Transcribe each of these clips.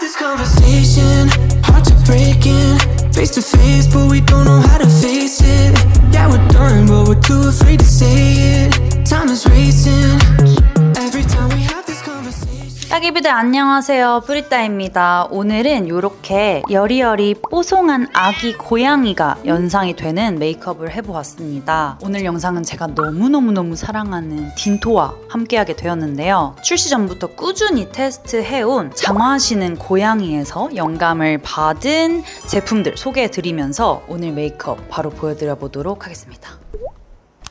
this conversation, hard to break in. Face to face, but we don't know how to face it. Yeah, we're done, but we're too afraid to say it. Time is racing. 따기비들 안녕하세요. 프리따입니다. 오늘은 이렇게 여리여리 뽀송한 아기 고양이가 연상이 되는 메이크업을 해보았습니다. 오늘 영상은 제가 너무너무너무 사랑하는 딘토와 함께하게 되었는데요. 출시 전부터 꾸준히 테스트해온 장화하시는 고양이에서 영감을 받은 제품들 소개해드리면서 오늘 메이크업 바로 보여드려 보도록 하겠습니다.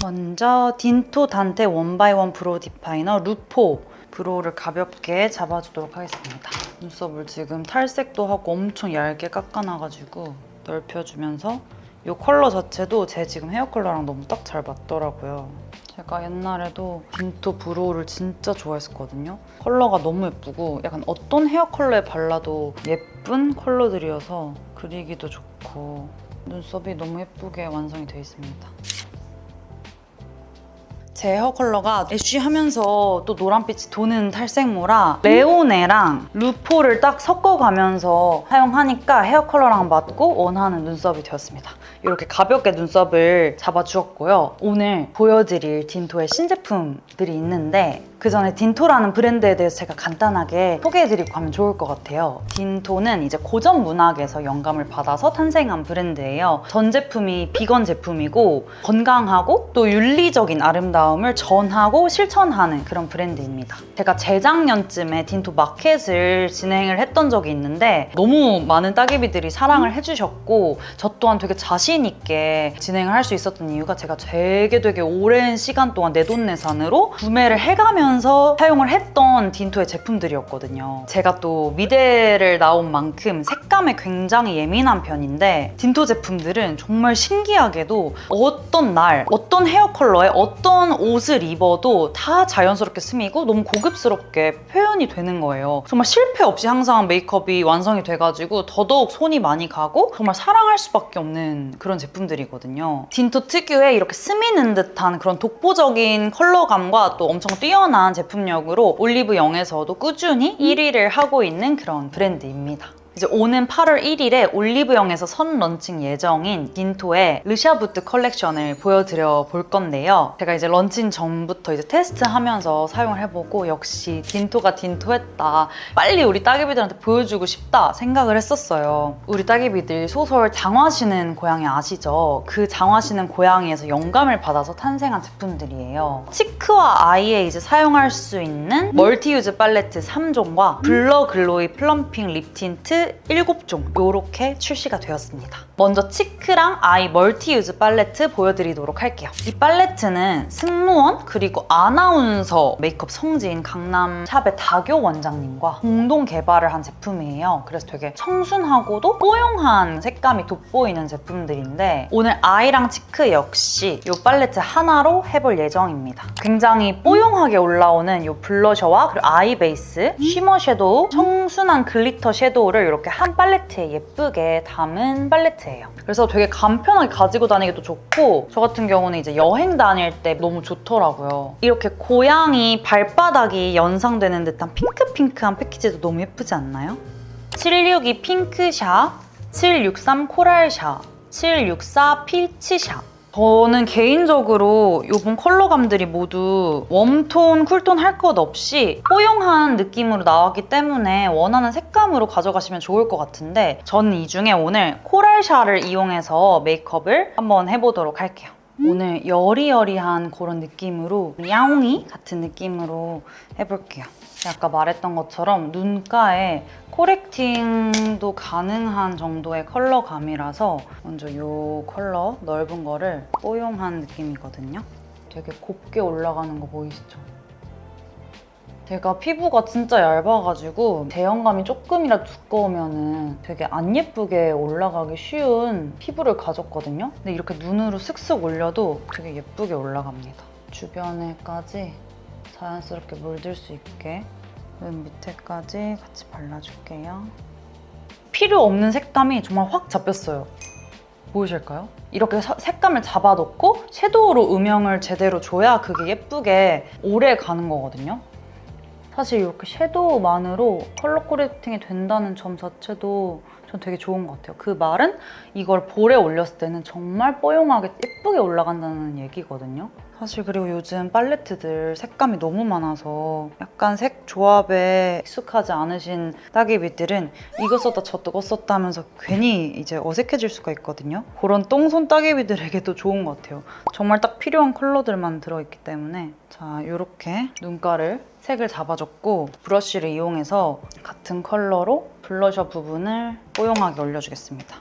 먼저 딘토 단테 원바이원 브로우 디파이너 루포 브로우를 가볍게 잡아주도록 하겠습니다. 눈썹을 지금 탈색도 하고 엄청 얇게 깎아놔가지고 넓혀주면서 이 컬러 자체도 제 지금 헤어 컬러랑 너무 딱 잘 맞더라고요. 제가 옛날에도 딘토 브로우를 진짜 좋아했었거든요. 컬러가 너무 예쁘고 약간 어떤 헤어 컬러에 발라도 예쁜 컬러들이어서 그리기도 좋고 눈썹이 너무 예쁘게 완성이 되어 있습니다. 제 헤어 컬러가 애쉬 하면서 또 노란빛이 도는 탈색모라 레오네랑 루포를 딱 섞어가면서 사용하니까 헤어 컬러랑 맞고 원하는 눈썹이 되었습니다. 이렇게 가볍게 눈썹을 잡아주었고요. 오늘 보여드릴 딘토의 신제품들이 있는데 그 전에 딘토라는 브랜드에 대해서 제가 간단하게 소개해드리고 가면 좋을 것 같아요. 딘토는 이제 고전 문학에서 영감을 받아서 탄생한 브랜드예요. 전 제품이 비건 제품이고 건강하고 또 윤리적인 아름다움을 전하고 실천하는 그런 브랜드입니다. 제가 재작년쯤에 딘토 마켓을 진행을 했던 적이 있는데 너무 많은 따개비들이 사랑을 해주셨고 저 또한 되게 자신 있게 진행을 할 수 있었던 이유가 제가 되게 되게 오랜 시간 동안 내돈내산으로 구매를 해가면 서 사용을 했던 딘토의 제품들이었거든요. 제가 또 미대를 나온 만큼 색감에 굉장히 예민한 편인데 딘토 제품들은 정말 신기하게도 어떤 날, 어떤 헤어 컬러에 어떤 옷을 입어도 다 자연스럽게 스미고 너무 고급스럽게 표현이 되는 거예요. 정말 실패 없이 항상 메이크업이 완성이 돼가지고 더더욱 손이 많이 가고 정말 사랑할 수밖에 없는 그런 제품들이거든요. 딘토 특유의 이렇게 스미는 듯한 그런 독보적인 컬러감과 또 엄청 뛰어난 제품력으로 올리브 영에서도 꾸준히 1위를 하고 있는 그런 브랜드입니다. 이제 오는 8월 1일에 올리브영에서 선 런칭 예정인 딘토의 르샤부트 컬렉션을 보여드려 볼 건데요. 제가 이제 런칭 전부터 이제 테스트하면서 사용을 해보고 역시 딘토가 딘토했다. 빨리 우리 따개비들한테 보여주고 싶다 생각을 했었어요. 우리 따개비들 소설 장화시는 고양이 아시죠? 그 장화시는 고양이에서 영감을 받아서 탄생한 제품들이에요. 치크와 아이에 이제 사용할 수 있는 멀티 유즈 팔레트 3종과 블러 글로이 플럼핑 립 틴트 7종 이렇게 출시가 되었습니다. 먼저 치크랑 아이 멀티유즈 팔레트 보여드리도록 할게요. 이 팔레트는 승무원 그리고 아나운서 메이크업 성지인 강남 샵의 다교 원장님과 공동 개발을 한 제품이에요. 그래서 되게 청순하고도 뽀용한 색감이 돋보이는 제품들인데 오늘 아이랑 치크 역시 이 팔레트 하나로 해볼 예정입니다. 굉장히 뽀용하게 올라오는 이 블러셔와 그리고 아이 베이스, 쉬머 섀도우, 청순한 글리터 섀도우를 이렇게 한 팔레트에 예쁘게 담은 팔레트예요. 그래서 되게 간편하게 가지고 다니기도 좋고 저 같은 경우는 이제 여행 다닐 때 너무 좋더라고요. 이렇게 고양이 발바닥이 연상되는 듯한 핑크핑크한 패키지도 너무 예쁘지 않나요? 762 핑크샵, 763 코랄샵, 764 피치샵 저는 개인적으로 이번 컬러감들이 모두 웜톤, 쿨톤 할 것 없이 뽀용한 느낌으로 나왔기 때문에 원하는 색감으로 가져가시면 좋을 것 같은데 저는 이 중에 오늘 코랄샤를 이용해서 메이크업을 한번 해보도록 할게요. 오늘 여리여리한 그런 느낌으로 야옹이 같은 느낌으로 해볼게요. 아까 말했던 것처럼 눈가에 코렉팅도 가능한 정도의 컬러감이라서 먼저 이 컬러 넓은 거를 뽀용한 느낌이거든요. 되게 곱게 올라가는 거 보이시죠? 제가 피부가 진짜 얇아가지고 제형감이 조금이라도 두꺼우면 되게 안 예쁘게 올라가기 쉬운 피부를 가졌거든요. 근데 이렇게 눈으로 슥슥 올려도 되게 예쁘게 올라갑니다. 주변에까지 자연스럽게 물들 수 있게 눈 밑에까지 같이 발라줄게요. 필요 없는 색감이 정말 확 잡혔어요. 보이실까요? 이렇게 사- 색감을 잡아놓고 섀도우로 음영을 제대로 줘야 그게 예쁘게 오래 가는 거거든요. 사실 이렇게 섀도우만으로 컬러 코렉팅이 된다는 점 자체도 전 되게 좋은 것 같아요. 그 말은 이걸 볼에 올렸을 때는 정말 뽀용하게 예쁘게 올라간다는 얘기거든요. 사실 그리고 요즘 팔레트들 색감이 너무 많아서 약간 색 조합에 익숙하지 않으신 따개비들은 이거 썼다 저거 썼다 하면서 괜히 이제 어색해질 수가 있거든요. 그런 똥손 따개비들에게도 좋은 것 같아요. 정말 딱 필요한 컬러들만 들어있기 때문에 자 이렇게 눈가를 색을 잡아줬고 브러쉬를 이용해서 같은 컬러로 블러셔 부분을 뽀용하게 올려주겠습니다.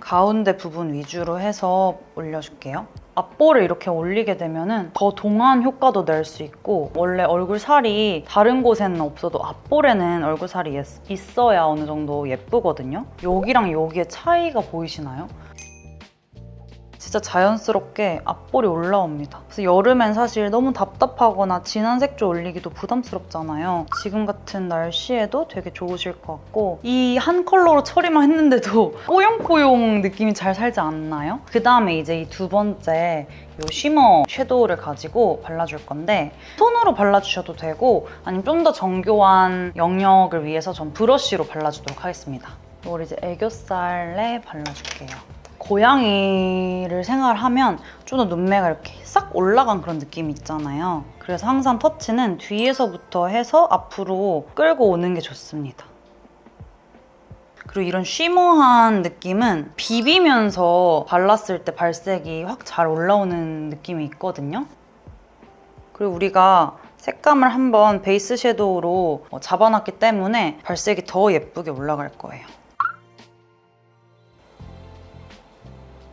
가운데 부분 위주로 해서 올려줄게요. 앞볼을 이렇게 올리게 되면은 더 동안 효과도 낼 수 있고 원래 얼굴 살이 다른 곳에는 없어도 앞볼에는 얼굴 살이 있- 있어야 어느 정도 예쁘거든요. 여기랑 여기의 차이가 보이시나요? 진짜 자연스럽게 앞볼이 올라옵니다. 그래서 여름엔 사실 너무 답답하거나 진한 색조 올리기도 부담스럽잖아요. 지금 같은 날씨에도 되게 좋으실 것 같고 이 한 컬러로 처리만 했는데도 뽀용뽀용 느낌이 잘 살지 않나요? 그 다음에 이제 이 두 번째 이 쉬머 섀도우를 가지고 발라줄 건데 손으로 발라주셔도 되고 아니면 좀 더 정교한 영역을 위해서 전 브러쉬로 발라주도록 하겠습니다. 이걸 이제 애교살에 발라줄게요. 고양이를 생활하면 좀 더 눈매가 이렇게 싹 올라간 그런 느낌이 있잖아요. 그래서 항상 터치는 뒤에서부터 해서 앞으로 끌고 오는 게 좋습니다. 그리고 이런 쉬머한 느낌은 비비면서 발랐을 때 발색이 확 잘 올라오는 느낌이 있거든요. 그리고 우리가 색감을 한번 베이스 섀도우로 어, 잡아놨기 때문에 발색이 더 예쁘게 올라갈 거예요.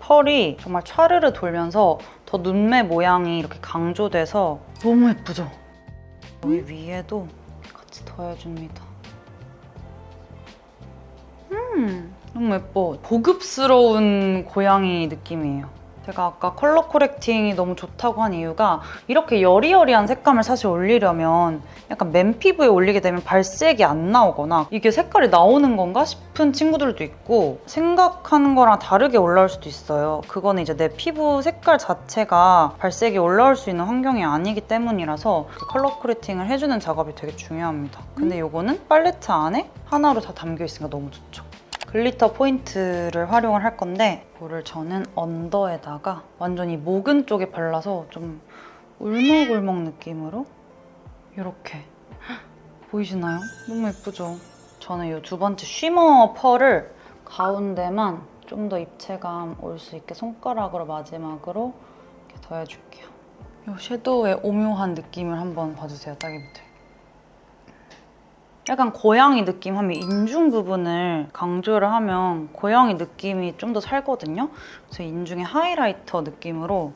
펄이 정말 차르르 돌면서 더 눈매 모양이 이렇게 강조돼서 너무 예쁘죠? 여기 위에도 같이 더해줍니다. 음, 너무 예뻐. 고급스러운 고양이 느낌이에요. 제가 아까 컬러 코렉팅이 너무 좋다고 한 이유가 이렇게 여리여리한 색감을 사실 올리려면 약간 맨 피부에 올리게 되면 발색이 안 나오거나 이게 색깔이 나오는 건가 싶은 친구들도 있고 생각하는 거랑 다르게 올라올 수도 있어요. 그거는 이제 내 피부 색깔 자체가 발색이 올라올 수 있는 환경이 아니기 때문이라서 그 컬러 코렉팅을 해주는 작업이 되게 중요합니다. 근데 이거는 팔레트 안에 하나로 다 담겨 있으니까 너무 좋죠. 글리터 포인트를 활용을 할 건데 이거를 저는 언더에다가 완전히 모근 쪽에 발라서 좀 울먹울먹 느낌으로 이렇게 보이시나요? 너무 예쁘죠? 저는 이 두 번째 쉬머 펄을 가운데만 좀 더 입체감 올 수 있게 손가락으로 마지막으로 이렇게 더해줄게요. 이 섀도우의 오묘한 느낌을 한번 봐주세요, 따개비들. 약간 고양이 느낌 하면 인중 부분을 강조를 하면 고양이 느낌이 좀 더 살거든요. 그래서 인중의 하이라이터 느낌으로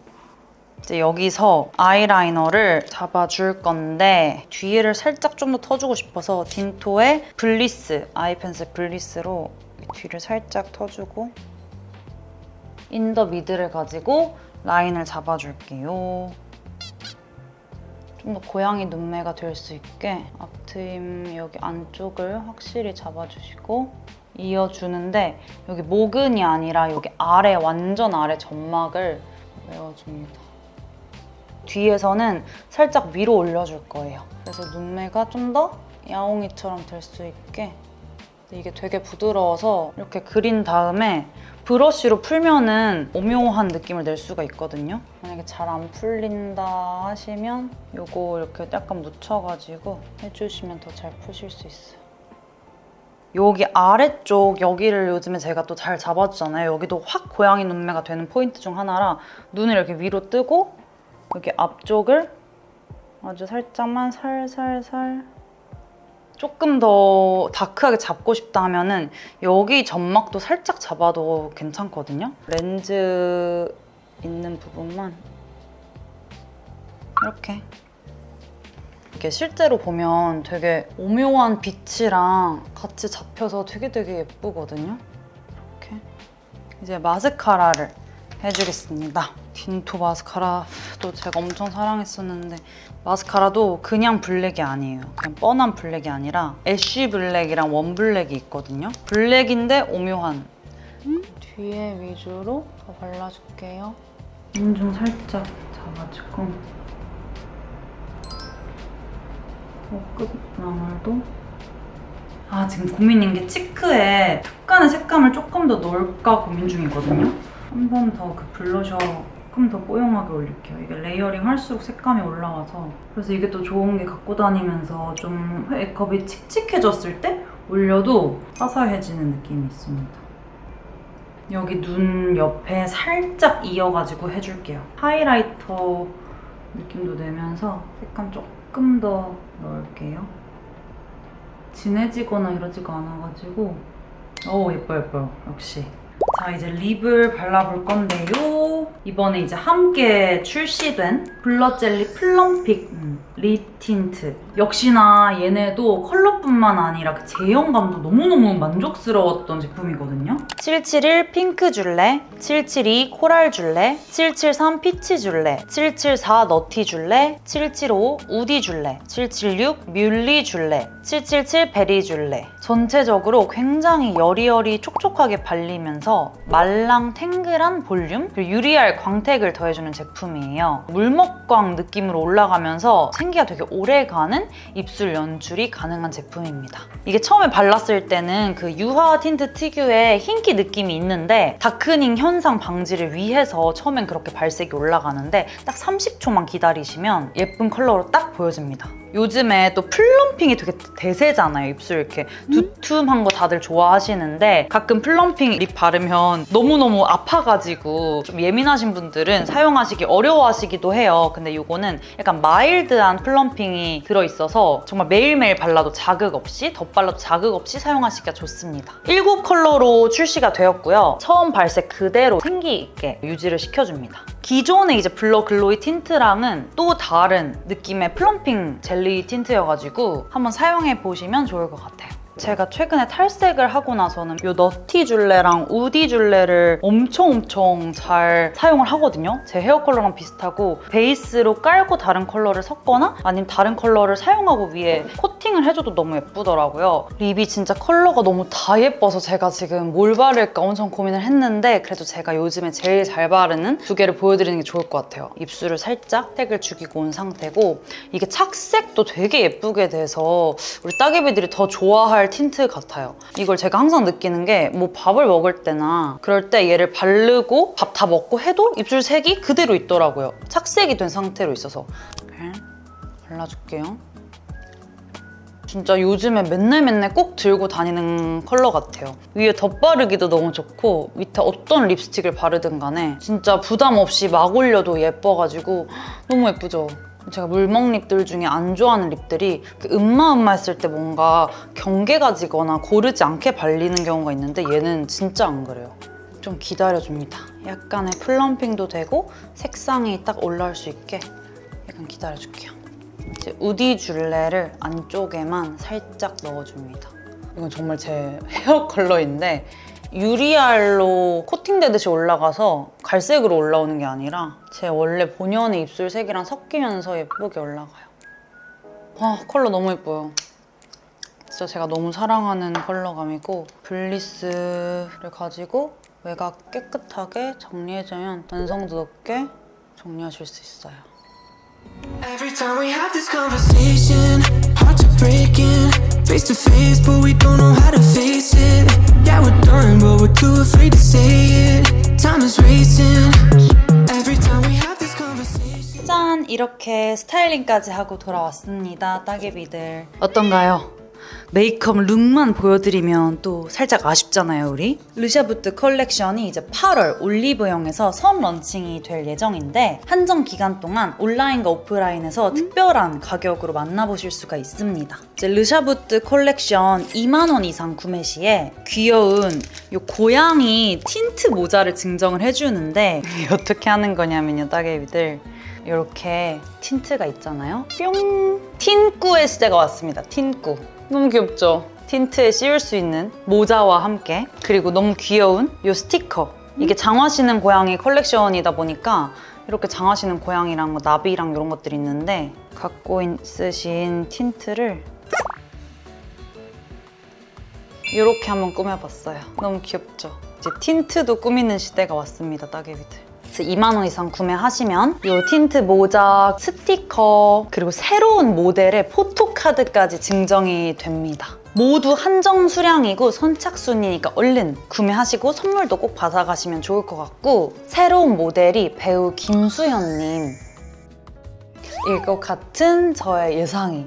이제 여기서 아이라이너를 잡아줄 건데 뒤를 살짝 좀 더 터주고 싶어서 딘토의 블리스 아이 펜슬 블리스로 뒤를 살짝 터주고 인더 미드를 가지고 라인을 잡아줄게요. 좀 더 고양이 눈매가 될 수 있게 앞트임 여기 안쪽을 확실히 잡아주시고 이어주는데 여기 모근이 아니라 여기 아래 완전 아래 점막을 메워줍니다. 뒤에서는 살짝 위로 올려줄 거예요. 그래서 눈매가 좀 더 야옹이처럼 될 수 있게 이게 되게 부드러워서 이렇게 그린 다음에 브러쉬로 풀면은 오묘한 느낌을 낼 수가 있거든요. 만약에 잘 안 풀린다 하시면 이거 이렇게 약간 묻혀가지고 해주시면 더 잘 푸실 수 있어요. 여기 아래쪽 여기를 요즘에 제가 또 잘 잡아주잖아요. 여기도 확 고양이 눈매가 되는 포인트 중 하나라 눈을 이렇게 위로 뜨고 여기 앞쪽을 아주 살짝만 살살살 조금 더 다크하게 잡고 싶다 하면은 여기 점막도 살짝 잡아도 괜찮거든요. 렌즈 있는 부분만 이렇게 이게 실제로 보면 되게 오묘한 빛이랑 같이 잡혀서 되게 되게 예쁘거든요. 이렇게 이제 마스카라를 해주겠습니다. 딘토 마스카라도 제가 엄청 사랑했었는데 마스카라도 그냥 블랙이 아니에요. 그냥 뻔한 블랙이 아니라 애쉬 블랙이랑 원 블랙이 있거든요. 블랙인데 오묘한 뒤에 위주로 더 발라줄게요. 인중 살짝 잡아주고 어, 끝나물도 아 지금 고민인 게 치크에 툭간의 색감을 조금 더 넣을까 고민 중이거든요. 한 번 더 그 블러셔 조금 더 뽀용하게 올릴게요. 이게 레이어링 할수록 색감이 올라가서 그래서 이게 또 좋은 게 갖고 다니면서 좀 메이크업이 칙칙해졌을 때 올려도 화사해지는 느낌이 있습니다. 여기 눈 옆에 살짝 이어가지고 해줄게요. 하이라이터 느낌도 내면서 색감 조금 더 넣을게요. 진해지거나 이러지가 않아가지고 오 예뻐 예뻐요 역시 자 이제 립을 발라볼 건데요. 이번에 이제 함께 출시된 블러 젤리 플럼픽 음, 립 틴트. 역시나 얘네도 컬러뿐만 아니라 그 제형감도 너무너무 만족스러웠던 제품이거든요. 771 핑크 줄레 772 코랄 줄레 773 피치 줄레 774 너티 줄레 775 우디 줄레 776 뮬리 줄레 777 베리 줄레 전체적으로 굉장히 여리여리 촉촉하게 발리면서 말랑 탱글한 볼륨 그리고 유리알 광택을 더해주는 제품이에요 물먹광 느낌으로 올라가면서 생기가 되게 오래가는 입술 연출이 가능한 제품입니다 이게 처음에 발랐을 때는 그 유화 틴트 특유의 흰기 느낌이 있는데 다크닝 현상 방지를 위해서 처음엔 그렇게 발색이 올라가는데 딱 30초만 기다리시면 예쁜 컬러로 딱 보여집니다. 요즘에 또 플럼핑이 되게 대세잖아요. 입술 이렇게 두툼한 거 다들 좋아하시는데 가끔 플럼핑 립 바르면 너무너무 아파가지고 좀 예민하신 분들은 사용하시기 어려워하시기도 해요. 근데 이거는 약간 마일드한 플럼핑이 들어있어서 정말 매일매일 발라도 자극 없이 덧발라도 자극 없이 사용하시기가 좋습니다. 7 컬러로 출시가 되었고요. 처음 발색 그대로 생기 있게 유지를 시켜줍니다. 기존의 이제 블러 글로이 틴트랑은 또 다른 느낌의 플럼핑 젤리 틴트여가지고 한번 사용해 보시면 좋을 것 같아요. 제가 최근에 탈색을 하고 나서는 이 너티 줄레랑 우디 줄레를 엄청 엄청 잘 사용을 하거든요. 제 헤어 컬러랑 비슷하고 베이스로 깔고 다른 컬러를 섞거나 아니면 다른 컬러를 사용하고 위에 코팅을 해줘도 너무 예쁘더라고요. 립이 진짜 컬러가 너무 다 예뻐서 제가 지금 뭘 바를까 엄청 고민을 했는데 그래도 제가 요즘에 제일 잘 바르는 두 개를 보여드리는 게 좋을 것 같아요. 입술을 살짝 색을 죽이고 온 상태고 이게 착색도 되게 예쁘게 돼서 우리 따개비들이 더 좋아할 틴트 같아요. 이걸 제가 항상 느끼는 게 뭐 밥을 먹을 때나 그럴 때 얘를 바르고 밥 다 먹고 해도 입술 색이 그대로 있더라고요. 착색이 된 상태로 있어서 이렇게 발라줄게요. 진짜 요즘에 맨날 맨날 꼭 들고 다니는 컬러 같아요. 위에 덧바르기도 너무 좋고 밑에 어떤 립스틱을 바르든 간에 진짜 부담 없이 막 올려도 예뻐가지고 너무 예쁘죠? 제가 물먹 립들 중에 안 좋아하는 립들이 그 음마 음마 했을 때 뭔가 경계가 지거나 고르지 않게 발리는 경우가 있는데 얘는 진짜 안 그래요. 좀 기다려줍니다. 약간의 플럼핑도 되고 색상이 딱 올라올 수 있게 약간 기다려줄게요. 이제 우디 줄레를 안쪽에만 살짝 넣어줍니다. 이건 정말 제 헤어 컬러인데 유리알로 코팅되듯이 올라가서 갈색으로 올라오는 게 아니라 제 원래 본연의 입술 색이랑 섞이면서 예쁘게 올라가요. 아 컬러 너무 예뻐요. 진짜 제가 너무 사랑하는 컬러감이고 블리스를 가지고 외곽 깨끗하게 정리해주면 완성도 높게 정리하실 수 있어요. Every time we have this conversation, hearts are breaking. Face to face, but we don't know how to face it. 짠! 이렇게 스타일링까지 하고 돌아왔습니다, 따개비들. 어떤가요? 메이크업 룩만 보여드리면 또 살짝 아쉽잖아요, 우리? 르샤부트 컬렉션이 이제 8월 올리브영에서 선 런칭이 될 예정인데 한정 기간 동안 온라인과 오프라인에서 특별한 가격으로 만나보실 수가 있습니다. 이제 르샤부트 컬렉션 2만 원 이상 구매 시에 귀여운 요 고양이 틴트 모자를 증정을 해주는데 어떻게 하는 거냐면요, 따개비들. 이렇게 틴트가 있잖아요. 뿅! 틴꾸의 시대가 왔습니다. 틴꾸. 너무 귀엽죠? 틴트에 씌울 수 있는 모자와 함께 그리고 너무 귀여운 이 스티커. 이게 장화시는 고양이 컬렉션이다 보니까 이렇게 장화시는 고양이랑 뭐 나비랑 이런 것들이 있는데 갖고 있으신 틴트를 이렇게 한번 꾸며봤어요. 너무 귀엽죠? 이제 틴트도 꾸미는 시대가 왔습니다, 따개비들. 그래서 2만 원 이상 구매하시면 이 틴트 모자, 스티커 그리고 새로운 모델의 포토카드까지 증정이 됩니다. 모두 한정 수량이고 선착순이니까 얼른 구매하시고 선물도 꼭 받아가시면 좋을 것 같고 새로운 모델이 배우 김수현님 일것 같은 저의 예상이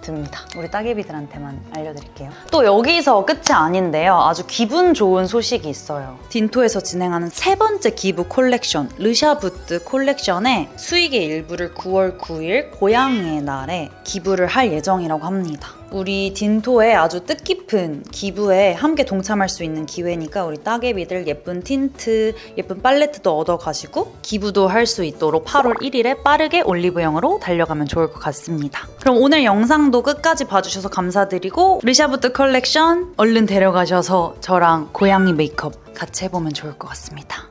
듭니다. 우리 따개비들한테만 알려드릴게요. 또 여기서 끝이 아닌데요. 아주 기분 좋은 소식이 있어요. 딘토에서 진행하는 세 번째 기부 콜렉션, 르샤부트 콜렉션의 수익의 일부를 9월 9일 고양이의 날에 기부를 할 예정이라고 합니다. 우리 딘토의 아주 뜻깊은 기부에 함께 동참할 수 있는 기회니까 우리 따개비들 예쁜 틴트, 예쁜 팔레트도 얻어가시고 기부도 할 수 있도록 8월 1일에 빠르게 올리브영으로 달려가면 좋을 것 같습니다. 그럼 오늘 영상도 끝까지 봐주셔서 감사드리고 르샤부트 컬렉션 얼른 데려가셔서 저랑 고양이 메이크업 같이 해보면 좋을 것 같습니다.